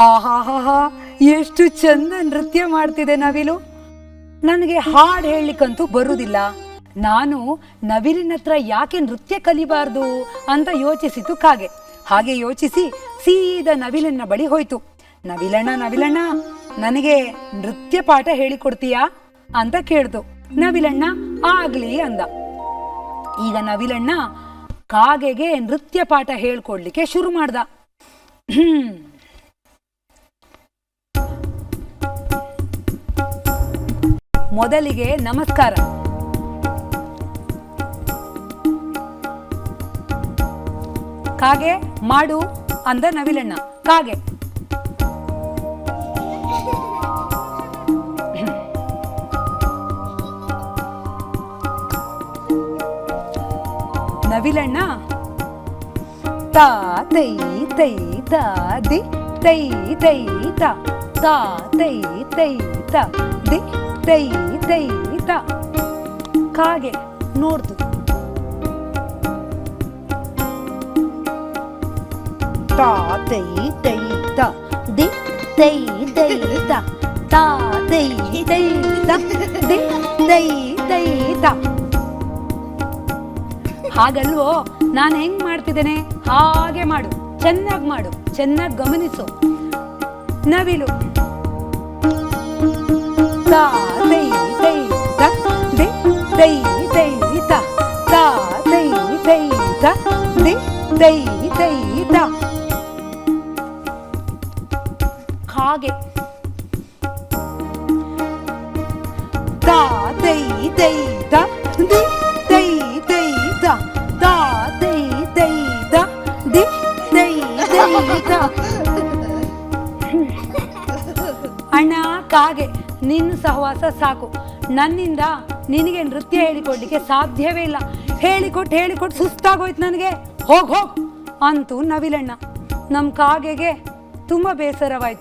ಆಹಾಹಾಹಾ ಎಷ್ಟು ಚಂದ ನೃತ್ಯ ಮಾಡ್ತಿದೆ ನವಿಲು. ನನಗೆ ಹಾಡು ಹೇಳಲಿಕ್ಕಂತೂ ಬರುವುದಿಲ್ಲ ನಾನು ನವಿಲಿನ ಹತ್ರ ಯಾಕೆ ನೃತ್ಯ ಕಲಿಬಾರ್ದು ಅಂತ ಯೋಚಿಸಿತು ಕಾಗೆ. ಹಾಗೆ ಯೋಚಿಸಿ ಸೀದಾ ನವಿಲನ್ನ ಬಳಿ ಹೋಯ್ತು. ನವಿಲಣ್ಣ ನವಿಲಣ್ಣ, ನನಗೆ ನೃತ್ಯ ಪಾಠ ಹೇಳಿಕೊಡ್ತೀಯಾ ಅಂತ ಕೇಳ್ತು. ನವಿಲಣ್ಣ ಆಗ್ಲಿ ಅಂದ. ಈಗ ನವಿಲಣ್ಣ ಕಾಗೆಗೆ ನೃತ್ಯ ಪಾಠ ಹೇಳ್ಕೊಡ್ಲಿಕ್ಕೆ ಶುರು ಮಾಡ್ದ. ಮೊದಲಿಗೆ ನಮಸ್ಕಾರ. ಕಾಗೆ ಮಾಡು ಅಂದ ನವಿಲಣ್ಣ. ಕಾಗೆ. ನವಿಲಣ್ಣ. ತಾ, ತೈ ತೈ, ತಾ, ದಿ, ತೈ ತೈ, ತಾ. ತಾ, ತೈ ತೈ ದಿ ತೈ ದೈ ದ ಕಾಗೆ ನೋಡ್ತು ತಾ, ತೈ ದೈ ತಾ. ದಿ, ತೈ ದೈ ತಾ. ತೈ ತೈ ದ ದಿ ದೈ ದೈ ದ ಹಾಗಲ್ವೋ? ನಾನು ಹೆಂಗ್ ಮಾಡ್ತಿದ್ದೇನೆ? ಹಾಗೆ ಮಾಡು. ಚೆನ್ನಾಗಿ ಮಾಡು. ಚೆನ್ನಾಗಿ ಗಮನಿಸು. ನವಿಲು. ತೈ ದೈ ತ ತಾ ದೈ ತೈ ತ ದಿ ದೈ ತೈ ತ ಹಾಗೆ ತಾ ತೈ ತೈ ತ ದಿ ದೈ ತೈ ತ ತ ದಿ ದೈ ತೈ ತ ಅಣ್ಣ ಕಾಗೆ. ನಿನ್ನ ಸಹವಾಸ ಸಾಕು. ನನ್ನಿಂದ ನಿನಗೆ ನೃತ್ಯ ಹೇಳಿಕೊಡ್ಲಿಕ್ಕೆ ಸಾಧ್ಯವೇ ಇಲ್ಲ. ಹೇಳಿಕೊಟ್ಟು ಹೇಳಿಕೊಟ್ಟು ಸುಸ್ತಾಗೋಯ್ತು ನನಗೆ. ಹೋಗ್ ಹೋಗ್. ಅಂತೂ ನವಿಲಣ್ಣ ನಮ್ಮ ಕಾಗೆಗೆ ತುಂಬ ಬೇಸರವಾಯ್ತು.